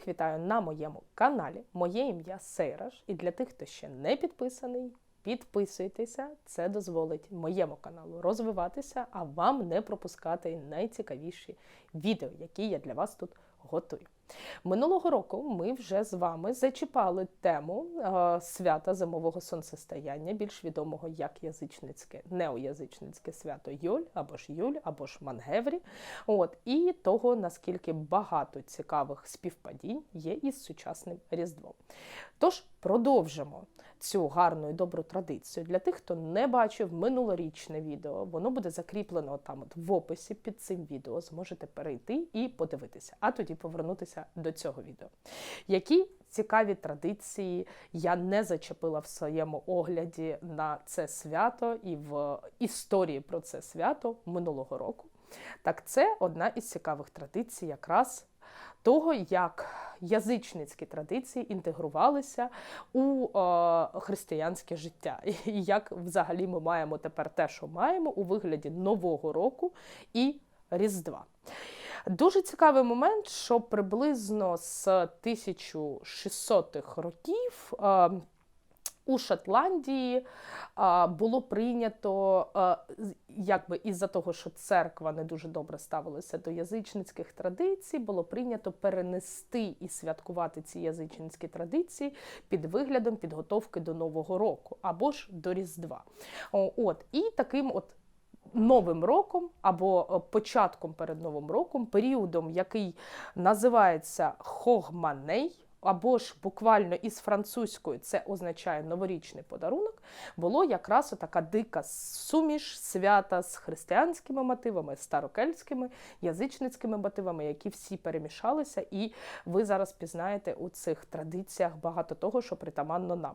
Всіх вітаю на моєму каналі. Моє ім'я Сейраж. І для тих, хто ще не підписаний, підписуйтеся. Це дозволить моєму каналу розвиватися, а вам не пропускати найцікавіші відео, які я для вас тут готую. Минулого року ми вже з вами зачіпали тему е, свята зимового сонцестояння, більш відомого як язичницьке, неоязичницьке свято Йоль або ж Юль, або ж Мангеврі. От і того наскільки багато цікавих співпадінь є із сучасним Різдвом. Тож продовжимо цю гарну і добру традицію. Для тих, хто не бачив минулорічне відео, воно буде закріплено там от в описі під цим відео. Зможете перейти і подивитися, а тоді повернутися до цього відео. Які цікаві традиції я не зачепила в своєму огляді на це свято і в історії про це свято минулого року. Так, це одна із цікавих традицій, якраз того, як язичницькі традиції інтегрувалися у е, християнське життя, і як взагалі ми маємо тепер те, що маємо у вигляді Нового року і Різдва. Дуже цікавий момент, що приблизно з 1600-х років. У Шотландії було прийнято, якби із-за того, що церква не дуже добре ставилася до язичницьких традицій, було прийнято перенести і святкувати ці язичницькі традиції під виглядом підготовки до Нового року або ж до Різдва. От і таким от. Новим роком або початком перед новим роком, періодом, який називається Хогманей, або ж буквально із французькою це означає новорічний подарунок, було якраз така дика суміш свята з християнськими мотивами, старокельтськими, язичницькими мотивами, які всі перемішалися, і ви зараз пізнаєте у цих традиціях багато того, що притаманно нам.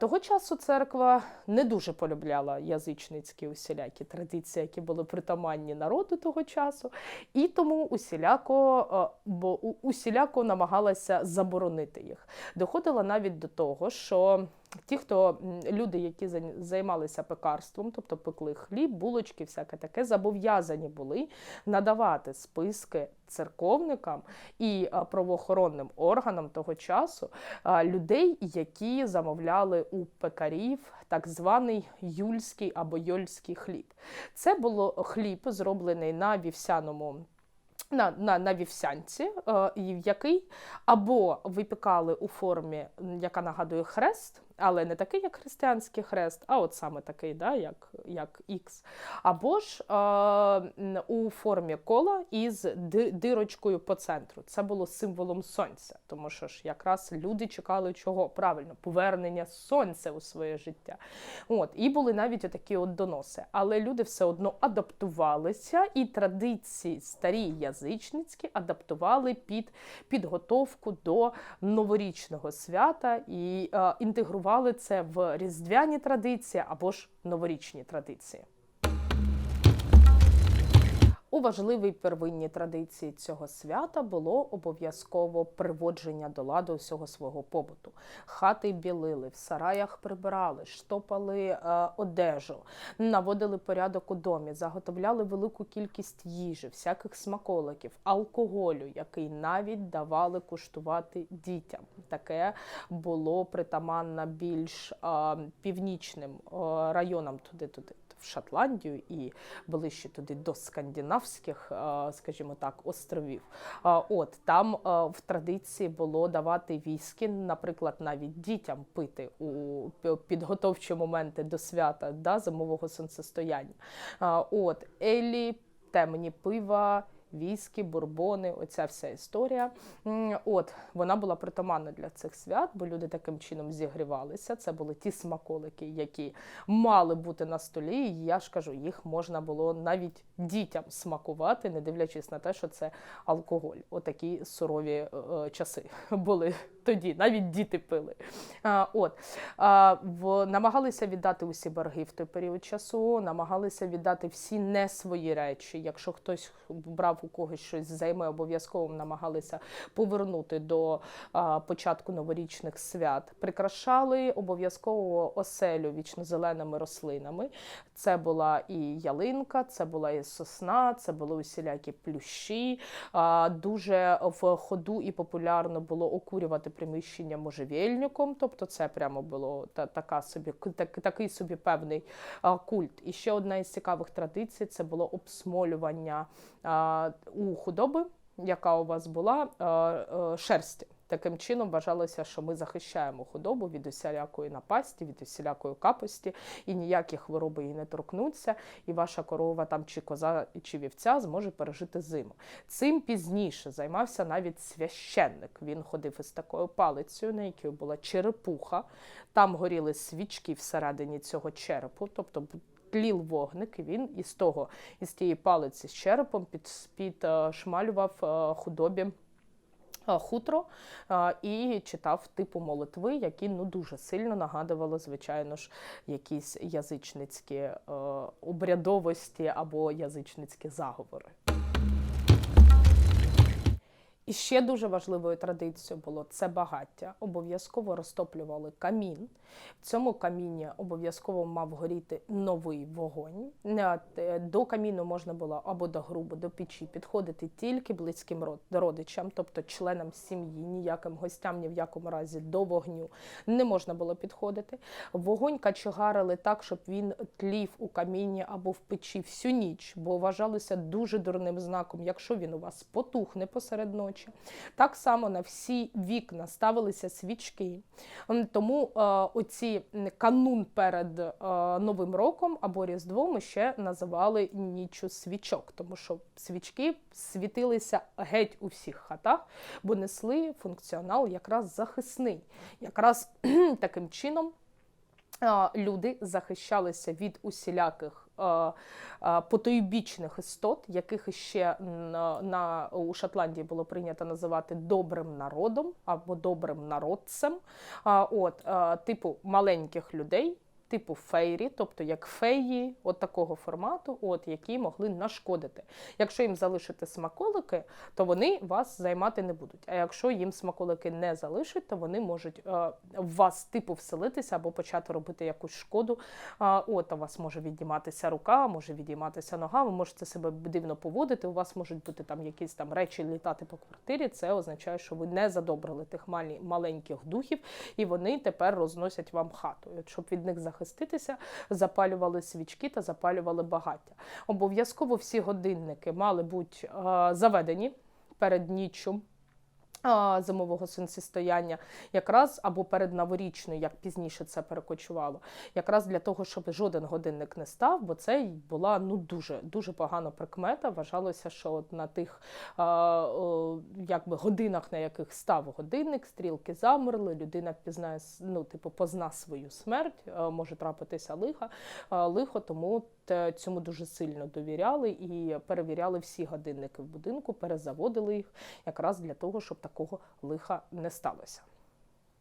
Того часу церква не дуже полюбляла язичницькі усілякі традиції, які були притаманні народу того часу, і тому усіляко, бо усіляко намагалася заборонити їх. Доходило навіть до того, що ті, хто люди, які займалися пекарством, тобто пекли хліб, булочки, всяке таке, зобов'язані були надавати списки церковникам і правоохоронним органам того часу людей, які замовляли у пекарів так званий юльський або йольський хліб. Це було хліб, зроблений на вівсяному на на, на вівсянці, е, який або випікали у формі, яка нагадує хрест, але не такий, як християнський хрест, а от саме такий, да, як як Х. Або ж е, у формі кола із дирочкою по центру. Це було символом сонця, тому що ж якраз люди чекали чого? Правильно, повернення сонця у своє життя. От, І були навіть такі от доноси. Але люди все одно адаптувалися, і традиції старі язичницькі адаптували під підготовку до новорічного свята і е, інтегрували інтегрували це в різдвяні традиції або ж новорічні традиції. У важливій первинній традиції цього свята було обов'язково приводження до ладу всього свого побуту. Хати білили, в сараях прибирали, штопали е, одежу, наводили порядок у домі, заготовляли велику кількість їжі, всяких смаколиків, алкоголю, який навіть давали куштувати дітям. Таке було притаманно більш е, північним е, районам туди-туди в Шотландію і ближче туди до скандинавських, е, скажімо так, островів. Е, от там е, в традиції було давати віскі, наприклад, навіть дітям пити у підготовчі моменти до свята да, зимового сонцестояння. От елі, темні пива віскі, бурбони, оця вся історія. От вона була притаманна для цих свят, бо люди таким чином зігрівалися. Це були ті смаколики, які мали бути на столі. І я ж кажу, їх можна було навіть дітям смакувати, не дивлячись на те, що це алкоголь. Отакі сурові е, часи були тоді, навіть діти пили. А, от, а, в, Намагалися віддати усі борги в той період часу, намагалися віддати всі не свої речі. Якщо хтось брав у когось щось займе, обов'язково намагалися повернути до а, початку новорічних свят. Прикрашали обов'язково оселю вічно-зеленими рослинами. Це була і ялинка, це була і сосна, це були усілякі плющі. А, Дуже в ходу і популярно було окурювати приміщення можжевельником, тобто це прямо було та, така собі, так, такий собі певний а, культ. І ще одна із цікавих традицій це було обсмолювання а, у худоби, яка у вас була, а, а, шерсті. Таким чином вважалося, що ми захищаємо худобу від усілякої напасті, від усілякої капості, і ніякі хвороби її не торкнуться, і ваша корова там чи коза, чи вівця зможе пережити зиму. Цим пізніше займався навіть священник. Він ходив із такою палицею, на якій була черепуха. Там горіли свічки всередині цього черепу, тобто. Тлів вогник, і він із того, із тієї палиці з черепом під, підшмалював худобі хутро і читав типу молитви, які ну дуже сильно нагадували, звичайно ж, якісь язичницькі е, обрядовості або язичницькі заговори. І ще дуже важливою традицією було це багаття. Обов'язково розтоплювали камін. В цьому каміні обов'язково мав горіти новий вогонь. До каміну можна було або до грубу, до печі підходити тільки близьким родичам, тобто членам сім'ї, ніяким гостям, ні в якому разі до вогню не можна було підходити. Вогонь качегарили так, щоб він тлів у каміні або в печі всю ніч, бо вважалося дуже дурним знаком, якщо він у вас потухне посеред ночі ночі. Так само на всі вікна ставилися свічки. Тому е, оці канун перед е, Новим роком або Різдвом ще називали нічу свічок, тому що свічки світилися геть у всіх хатах, бо несли функціонал якраз захисний. Якраз таким чином люди захищалися від усіляких потойбічних істот, яких ще на у Шотландії було прийнято називати добрим народом або добрим народцем, от типу маленьких людей типу фейрі, тобто як феї, от такого формату, от які могли нашкодити. Якщо їм залишити смаколики, то вони вас займати не будуть. А якщо їм смаколики не залишать, то вони можуть е, в вас типу вселитися або почати робити якусь шкоду. А, От у вас може відніматися рука, може відійматися нога, ви можете себе дивно поводити. У вас можуть бути там якісь там речі літати по квартирі. Це означає, що ви не задобрили тих маленьких духів, і вони тепер розносять вам хату. Щоб від них захиститися, запалювали свічки та запалювали багаття. Обов'язково всі годинники мали бути заведені перед ніччю зимового сонцестояння, якраз або перед новорічною, як пізніше це перекочувало, якраз для того, щоб жоден годинник не став, бо це була ну дуже дуже погана прикмета. Вважалося, що от на тих а, о, якби годинах, на яких став годинник, стрілки замерли, людина пізнає ну, типу, позна свою смерть, може трапитися лиха, лихо, тому цьому дуже сильно довіряли і перевіряли всі годинники в будинку, перезаводили їх якраз для того, щоб такого лиха не сталося.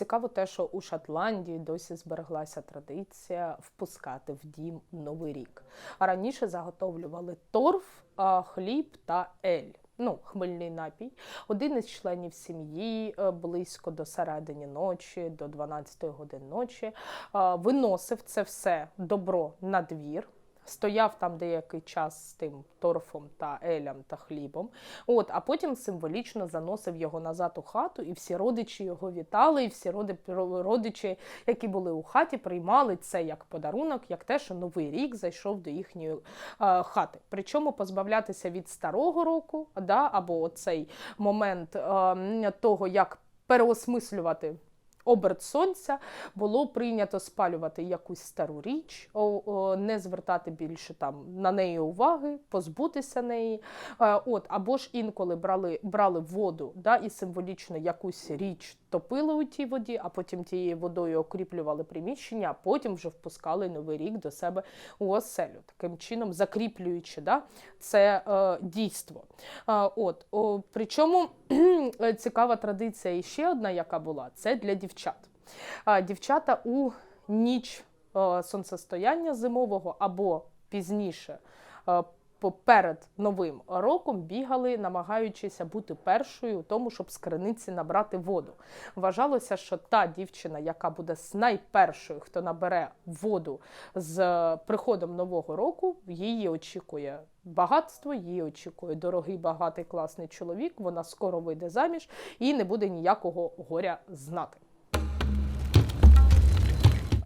Цікаво те, що у Шотландії досі збереглася традиція впускати в дім новий рік. А раніше заготовлювали торф, хліб та ель. Ну, хмельний напій. Один із членів сім'ї е, близько до середини ночі, до 12 годин ночі, виносив це все добро на двір. Стояв там деякий час з тим торфом та елям та хлібом. От, А потім символічно заносив його назад у хату, і всі родичі його вітали, і всі родичі, які були у хаті, приймали це як подарунок, як те, що новий рік зайшов до їхньої е, хати. Причому позбавлятися від старого року, да, або цей момент е, того, як переосмислювати оберт сонця було прийнято спалювати якусь стару річ, не звертати більше там на неї уваги, позбутися неї. Е, От, або ж інколи брали, брали воду да, і символічно якусь річ топили у тій воді, а потім тією водою окріплювали приміщення, а потім вже впускали новий рік до себе у оселю, таким чином закріплюючи да, це е, дійство. Е, от, о, причому цікава традиція і ще одна, яка була, це для дівчат. Е, дівчата у ніч е, сонцестояння зимового або пізніше. е, Перед новим роком бігали, намагаючися бути першою у тому, щоб з криниці набрати воду. Вважалося, що та дівчина, яка буде з найпершою, хто набере воду з приходом нового року, її очікує багатство, її очікує дорогий, багатий, класний чоловік. Вона скоро вийде заміж і не буде ніякого горя знати.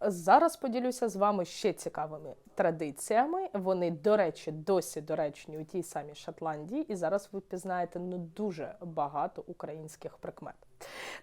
Зараз поділюся з вами ще цікавими традиціями. Вони, до речі, досі доречні у тій самій Шотландії, і зараз ви пізнаєте ну дуже багато українських прикмет.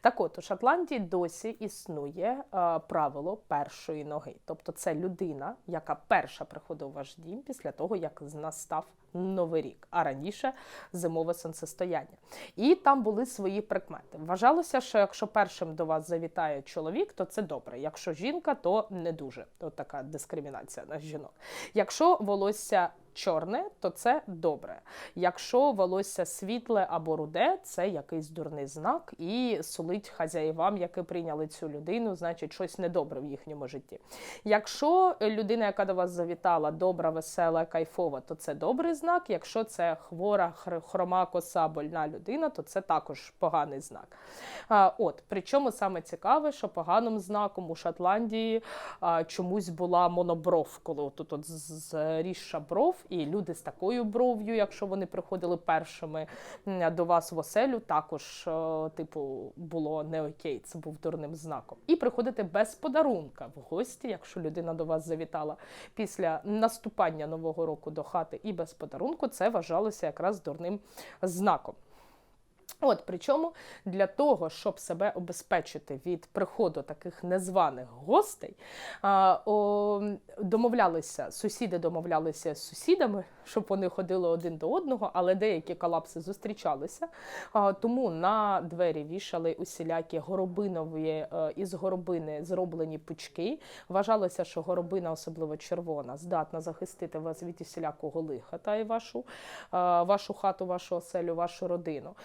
Так от у Шотландії досі існує е, правило першої ноги. Тобто це людина, яка перша приходить у ваш дім після того, як настав новий рік, а раніше зимове сонцестояння. І там були свої прикмети. Вважалося, що якщо першим до вас завітає чоловік, то це добре. Якщо жінка, то не дуже. От така дискримінація на жінок. Якщо волосся чорне, то це добре. Якщо волосся світле або руде, це якийсь дурний знак і сулить хазяївам, які прийняли цю людину, значить щось недобре в їхньому житті. Якщо людина, яка до вас завітала, добра, весела, кайфова, то це добрий знак. Якщо це хвора, хр- хрома, коса, больна людина, то це також поганий знак. От, причому саме цікаве, що поганим знаком у Шотландії чомусь була монобров, коли тут от зрісша бров, і люди з такою бров'ю, якщо вони приходили першими до вас в оселю, також е, типу було не окей, це був дурним знаком. І приходити без подарунка в гості, якщо людина до вас завітала після наступання нового року до хати і без подарунку, це вважалося якраз дурним знаком. От причому для того, щоб себе обезпечити від приходу таких незваних гостей, домовлялися, сусіди домовлялися з сусідами, щоб вони ходили один до одного, але деякі колапси зустрічалися. Тому на двері вішали усілякі горобинові е, із горобини зроблені пучки. Вважалося, що горобина, особливо червона, здатна захистити вас від усілякого лиха та і вашу, е, вашу хату, вашу оселю, вашу родину.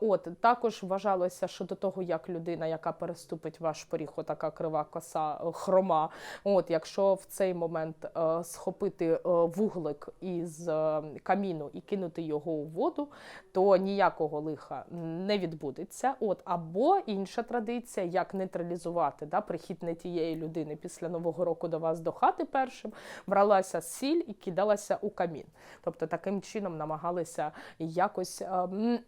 От також вважалося, що до того, як людина, яка переступить ваш поріг, отака крива коса, е, хрома. От, якщо в цей момент е, схопити е, вуглик із каміну і кинути його у воду, то ніякого лиха не відбудеться. От або інша традиція, як нейтралізувати да, прихід не тієї людини після нового року до вас до хати першим, бралася сіль і кидалася у камін. Тобто таким чином намагалися якось е, м,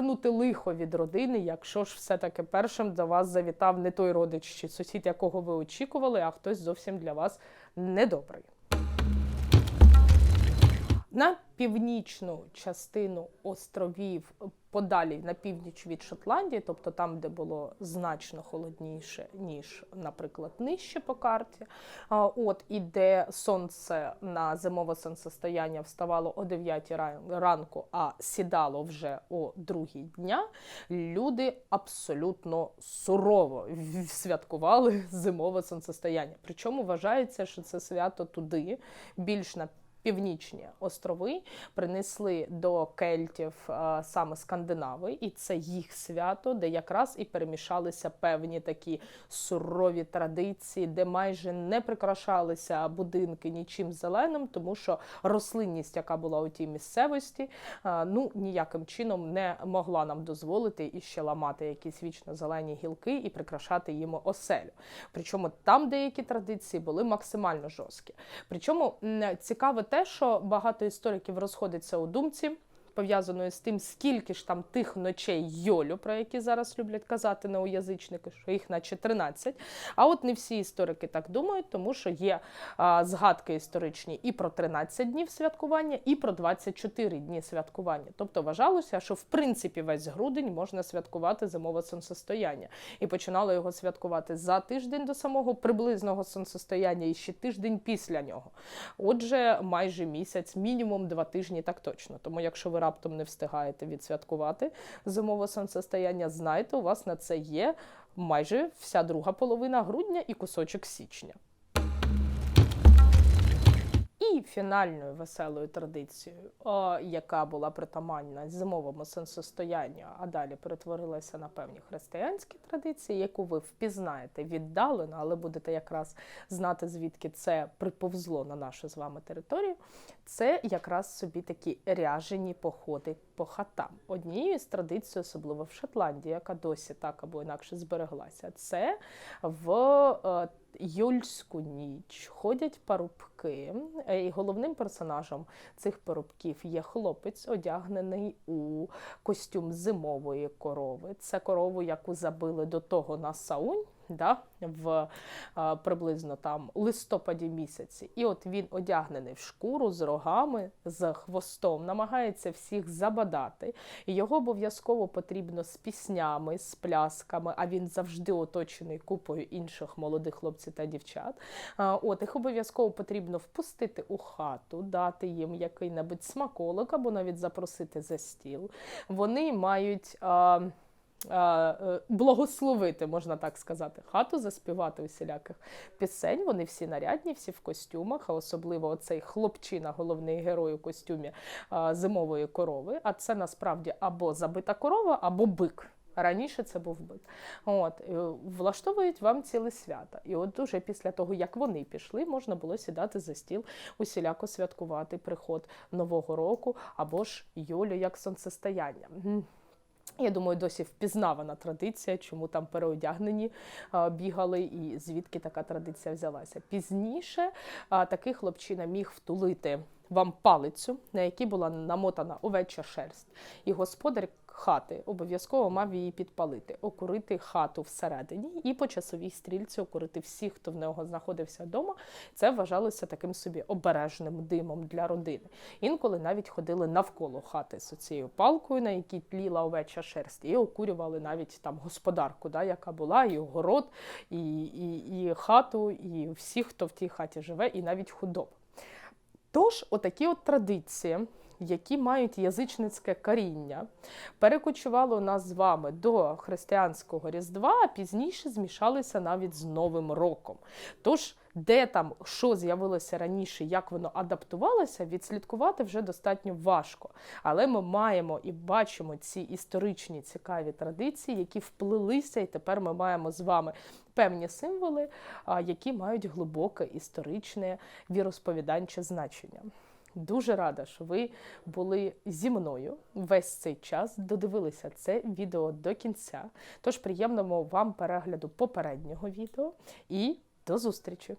відвернути лихо від родини, якщо ж все-таки першим до вас завітав не той родич чи сусід, якого ви очікували, а хтось зовсім для вас недобрий. На північну частину островів подалі на північ від Шотландії, тобто там, де було значно холодніше, ніж, наприклад, нижче по карті. От і де сонце на зимове сонцестояння вставало о 9 ран- ранку, а сідало вже о 2 дня. Люди абсолютно сурово святкували зимове сонцестояння. Причому вважається, що це свято туди більш на Північні острови принесли до кельтів е, саме скандинави, і це їх свято, де якраз і перемішалися певні такі сурові традиції, де майже не прикрашалися будинки нічим зеленим, тому що рослинність, яка була у тій місцевості, е, ну ніяким чином не могла нам дозволити іще ламати якісь вічно зелені гілки і прикрашати їм оселю. Причому там деякі традиції були максимально жорсткі. Причому м, цікаве те, що багато істориків розходиться у думці. Пов'язаною з тим, скільки ж там тих ночей Йолю, про які зараз люблять казати неоязичники, що їх наче 13. А от не всі історики так думають, тому що є а, згадки історичні і про 13 днів святкування, і про 24 дні святкування. Тобто вважалося, що в принципі весь грудень можна святкувати зимове сонцестояння. І починали його святкувати за тиждень до самого приблизного сонцестояння і ще тиждень після нього. Отже, майже місяць, мінімум два тижні, так точно. Тому, якщо ви раптом не встигаєте відсвяткувати зимове сонцестояння, знайте, у вас на це є майже вся друга половина грудня і кусочок січня. І фінальною веселою традицією, яка була притаманна зимовому сонцестоянню, а далі перетворилася на певні християнські традиції, яку ви впізнаєте віддалено, але будете якраз знати, звідки це приповзло на нашу з вами територію. Це якраз собі такі ряжені походи по хатам. Однією з традицій, особливо в Шотландії, яка досі так або інакше збереглася, це в Юльську ніч ходять парубки, е, і головним персонажем цих парубків є хлопець, одягнений у костюм зимової корови. Це корову, яку забили до того на саунь. Да, в а, приблизно там листопаді місяці, і от він одягнений в шкуру з рогами, з хвостом, намагається всіх забадати. І його обов'язково потрібно з піснями, з плясками. А він завжди оточений купою інших молодих хлопців та дівчат. А, От їх обов'язково потрібно впустити у хату, дати їм який-небудь смаколик або навіть запросити за стіл. Вони мають. А, е, Благословити, можна так сказати, хату, заспівати усіляких пісень. Вони всі нарядні, всі в костюмах, а особливо оцей хлопчина, головний герой у костюмі зимової корови. А це насправді або забита корова, або бик. Раніше це був бик. От е, влаштовують вам ціле свято. І от уже після того, як вони пішли, можна було сідати за стіл, усіляко святкувати приход нового року або ж Йолю як сонцестояння. Я думаю, досі впізнавана традиція, чому там переодягнені бігали і звідки така традиція взялася. Пізніше такий хлопчина міг втулити вам палицю, на якій була намотана овеча шерсть, і господар хати обов'язково мав її підпалити, окурити хату всередині і по часовій стрільці окурити всіх, хто в нього знаходився вдома. Це вважалося таким собі обережним димом для родини. Інколи навіть ходили навколо хати з цією палкою, на якій тліла овеча шерсть, і окурювали навіть там господарку, да, яка була, і огород, і, і, і хату, і всіх, хто в тій хаті живе, і навіть худобу. Тож, отакі от традиції, які мають язичницьке коріння, перекочували у нас з вами до християнського Різдва, а пізніше змішалися навіть з Новим роком. Тож, де там що з'явилося раніше, як воно адаптувалося, відслідкувати вже достатньо важко. Але ми маємо і бачимо ці історичні цікаві традиції, які вплилися, і тепер ми маємо з вами певні символи, які мають глибоке історичне віросповіданче значення. Дуже рада, що ви були зі мною весь цей час, додивилися це відео до кінця. Тож приємного вам перегляду попереднього відео і до зустрічі!